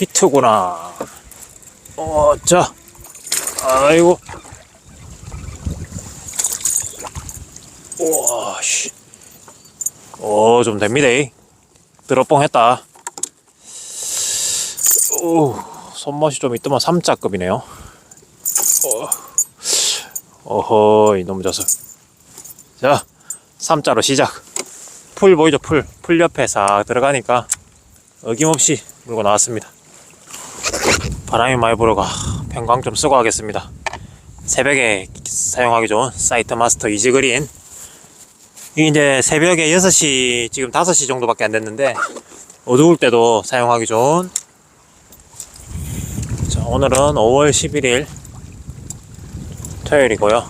히트구나. 어, 자. 아이고. 우와, 씨. 어, 좀 됩니다. 이. 드럽뻥 했다. 오, 손맛이 좀 있더만 3자급이네요. 어, 어허, 이놈 녀석. 자, 3자로 시작. 풀 보이죠? 풀. 풀 옆에 싹 들어가니까 어김없이 물고 나왔습니다. 바람이 많이 불어가 평광 좀 쓰고 하겠습니다. 새벽에 사용하기 좋은 사이트 마스터 이지 그린. 이게 이제 새벽에 6시, 지금 5시 정도밖에 안 됐는데, 어두울 때도 사용하기 좋은. 자, 오늘은 5월 11일 토요일이고요.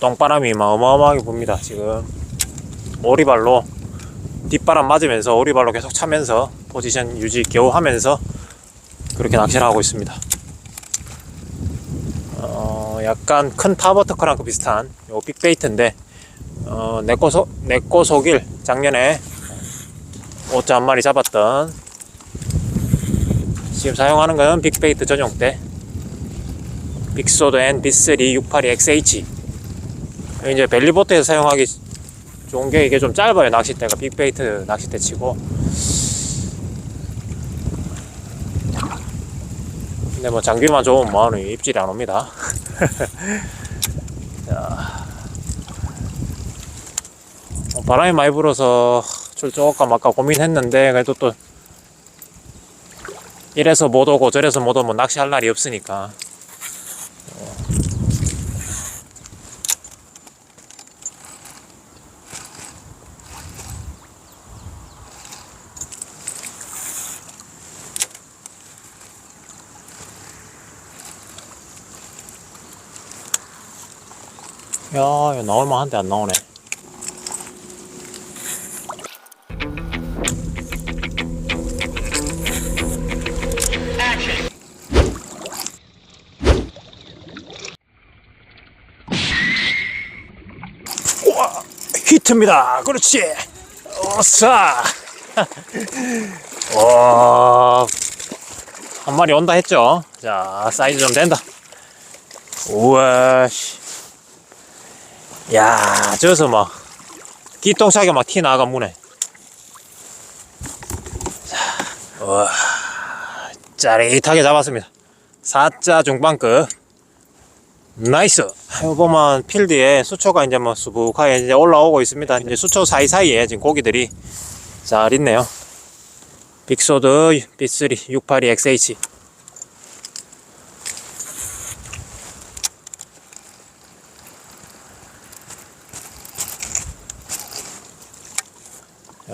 똥바람이 막 어마어마하게 붑니다, 지금. 오리발로 뒷바람 맞으면서 오리발로 계속 차면서 포지션 유지 겨우 하면서 그렇게 낚시를 하고 있습니다. 어, 약간 큰 타버터커랑 그 비슷한 요 빅베이트인데 어, 내꺼 소, 내꺼 속일 작년에 5자 한 마리 잡았던 지금 사용하는 건 빅베이트 전용대 빅소드 N B3 682 XH 이제 벨리보트에서 사용하기 좋은 게 이게 좀 짧아요 낚싯대가. 빅베이트 낚싯대 치고 근데 뭐 장비만 좋으면 뭐하는 입질이 안 옵니다. 자, 어, 바람이 많이 불어서 출조할까 말까 고민했는데 그래도 또 이래서 못 오고 저래서 못 오면 낚시할 날이 없으니까 야, 이거 나올만 한데 안 나오네. 우와, 히트입니다. 그렇지. 어싸. 와, 한 마리 온다 했죠. 자, 사이즈 좀 된다. 우와, 씨. 야, 저서 막 기똥차게 막티 나가 무네. 자, 와, 짜릿하게 잡았습니다. 4자 중반급. 나이스. 보면 필드에 수초가 이제 뭐 수북하게 이제 올라오고 있습니다. 이제 수초 사이사이에 지금 고기들이 잘 있네요. 빅소드 B3 682 XH.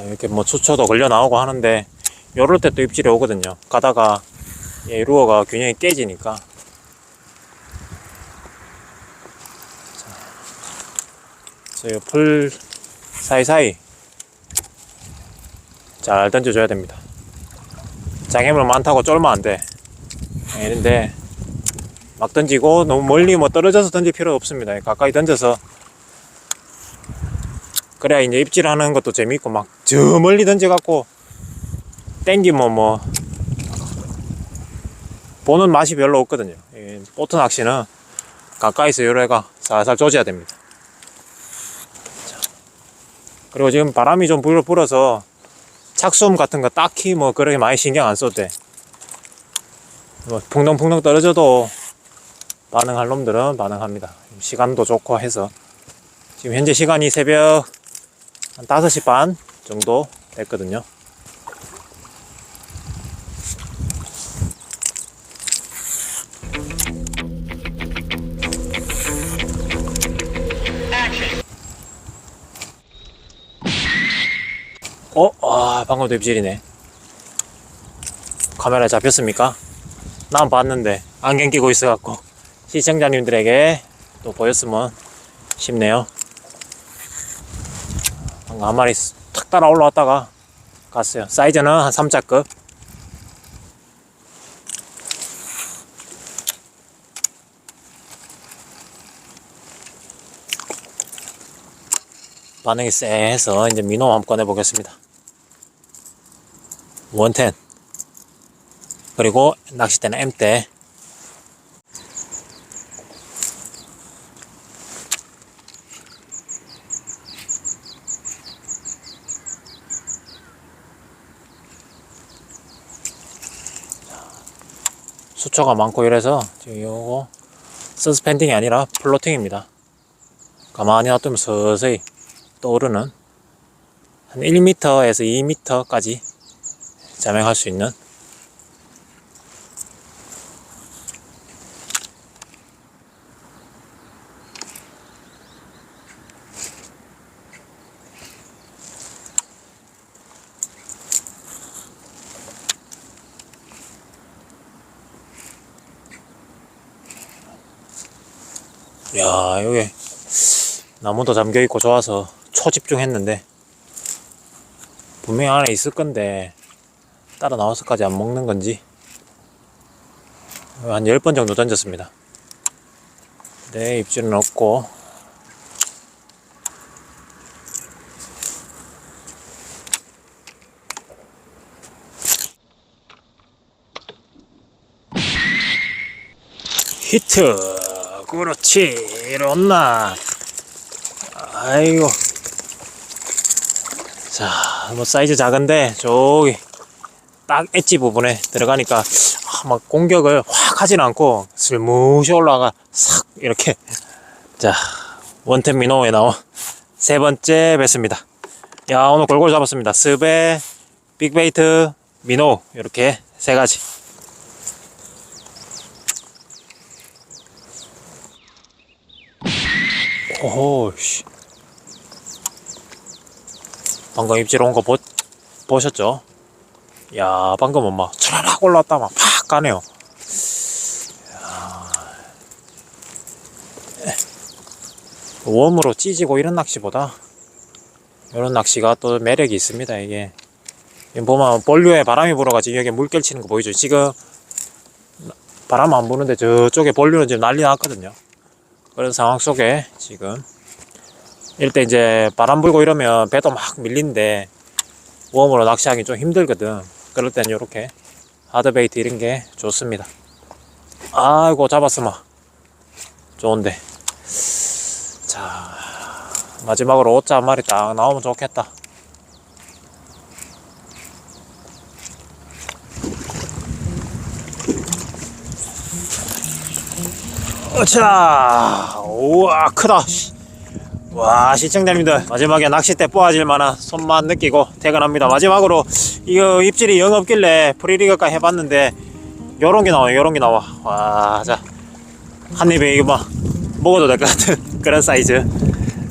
이렇게 뭐 수초도 걸려 나오고 하는데 요럴 때 또 입질이 오거든요. 가다가 예, 루어가 균형이 깨지니까. 자, 저풀 사이사이 잘 던져줘야 됩니다. 장애물 많다고 쫄면 안 돼. 예, 이런데 막 던지고 너무 멀리 뭐 떨어져서 던질 필요 없습니다. 가까이 던져서 그래야 이제 입질하는 것도 재밌고 막 저 멀리 던져갖고 땡기면 뭐 보는 맛이 별로 없거든요. 이 보트 낚시는 가까이서 요래가 살살 조져야 됩니다. 자, 그리고 지금 바람이 좀 불어 불어서 착수음 같은 거 딱히 뭐 그렇게 많이 신경 안 써도 돼. 뭐 풍덩풍덩 떨어져도 반응할 놈들은 반응합니다. 시간도 좋고 해서 지금 현재 시간이 새벽 한 5시 반 정도 됐거든요. 어? 아, 방금도 입질이네. 카메라에 잡혔습니까? 난 봤는데, 안경 끼고 있어갖고, 시청자님들에게 또 보였으면 싶네요. 마리 탁 따라 올라왔다가 갔어요. 사이즈는 한 3자급. 반응이 쎄해서 이제 민호 한번 꺼내 보겠습니다. 원텐. 그리고 낚싯대는 M대. 수초가 많고 이래서 지금 요거 서스펜딩이 아니라 플로팅입니다. 가만히 놔두면 서서히 떠오르는 한 1m에서 2m까지 자명할 수 있는 야 여기 나무도 잠겨 있고 좋아서 초집중했는데 분명히 안에 있을 건데 따라 나와서까지 안 먹는 건지. 한 10번 정도 던졌습니다. 네, 입질은 없고. 히트 그렇지 이렇나? 아이고. 자 뭐 사이즈 작은데 저기 딱 엣지 부분에 들어가니까 아, 막 공격을 확 하진 않고 슬무시 올라가 싹 이렇게. 자 원템 미노에 나온 세 번째 뵀습니다. 야 오늘 골고루 잡았습니다. 스베 빅베이트 미노 이렇게 세 가지 오호 씨. 방금 입질 온 거 보셨죠? 야 방금은 막 촤라락 올라왔다 막 팍 가네요. 야. 웜으로 찢이고 이런 낚시보다 이런 낚시가 또 매력이 있습니다 이게. 보면 본류에 바람이 불어가지고 여기 물결 치는 거 보이죠? 지금 바람 안 부는데 저쪽에 본류는 지금 난리 났거든요 그런 상황 속에 지금 이럴 때 이제 바람 불고 이러면 배도 막 밀린데 웜으로 낚시하기 좀 힘들거든. 그럴 땐 이렇게 하드베이트 이런 게 좋습니다. 아이고 잡았으면 좋은데. 자 마지막으로 오자 한 마리 딱 나오면 좋겠다 어차. 우와 크다. 씨. 와 시청자님들 마지막에 낚싯대 뽑아질 만한 손만 느끼고 퇴근합니다. 마지막으로 이거 입질이 영 없길래 프리리그가 해봤는데 요런 게 나와요 요런 게 나와. 와자. 한입에 이거 막 먹어도 될 것 같은 그런 사이즈.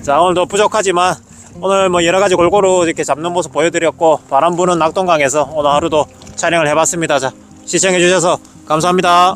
자 오늘도 부족하지만 오늘 뭐 여러가지 골고루 이렇게 잡는 모습 보여드렸고 바람 부는 낙동강에서 오늘 하루도 촬영을 해봤습니다. 자 시청해주셔서 감사합니다